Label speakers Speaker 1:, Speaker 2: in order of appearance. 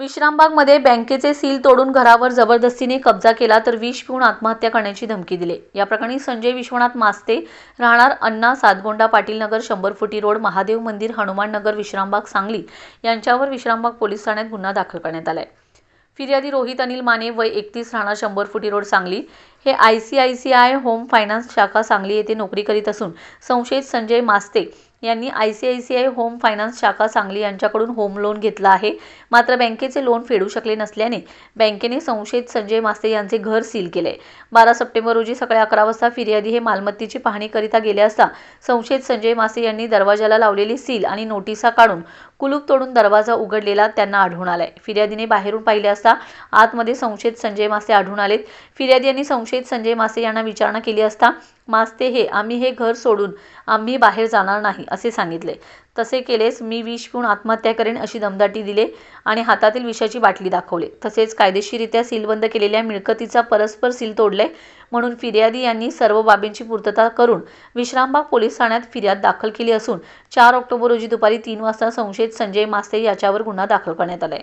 Speaker 1: विश्रामबागमध्ये बँकेचे सील तोडून घरावर जबरदस्तीने कब्जा केला तर विष पिऊन आत्महत्या करण्याची धमकी दिली. या प्रकरणी संजय विश्वनाथ मास्ते राहणार अण्णा सातगोंडा पाटील नगर शंभर फुटी रोड महादेव मंदिर हनुमान नगर विश्रामबाग सांगली यांच्यावर विश्रामबाग पोलीस ठाण्यात गुन्हा दाखल करण्यात आलाय. फिर्यादी रोहित अनिल माने वय एकतीस राहणार शंभर फुटी रोड सांगली. हे I C I C I home finance शाखा सांगली येथे नोकरी करीत असून संशयित संजय मास्ते यांनी I C I C I home finance शाखा सांगली यांच्याकडून होम लोन घेतलं आहे. मात्र बँकेचे लोन फेडू शकले नसल्याने बँकेने संशयित संजय मास्ते यांचे घर सील केले. बारा सप्टेंबर रोजी सकाळी अकरा वाजता फिर्यादी हे मालमत्तेची पाहणीकरिता गेले असता संशयित संजय मास्ते यांनी दरवाजाला लावलेली सील आणि नोटिसा काढून कुलूप तोडून दरवाजा उघडलेला त्यांना आढळून आलाय. फिर्यादीने बाहेरून पाहिले असता आतमध्ये संशयित संजय मासे आढळून आलेत. फिर्यादी यांनी संशयित संजय मासे यांना विचारणा केली असता मास्ते हे आम्ही हे घर सोडून आम्ही बाहेर जाणार नाही असे सांगितले. तसे केलेस मी विष पिऊन आत्महत्या करेन अशी दमदाटी दिले आणि हातातील विषाची बाटली दाखवले. तसेच कायदेशीरित्या सीलबंद केलेल्या मिळकतीचा परस्पर सील तोडले म्हणून फिर्यादी यांनी सर्व बाबींची पूर्तता करून विश्रामबाग पोलीस ठाण्यात फिर्याद दाखल केली असून चार ऑक्टोबर रोजी दुपारी तीन वाजता संशयित संजय मास्ते याच्यावर गुन्हा दाखल करण्यात आलाय.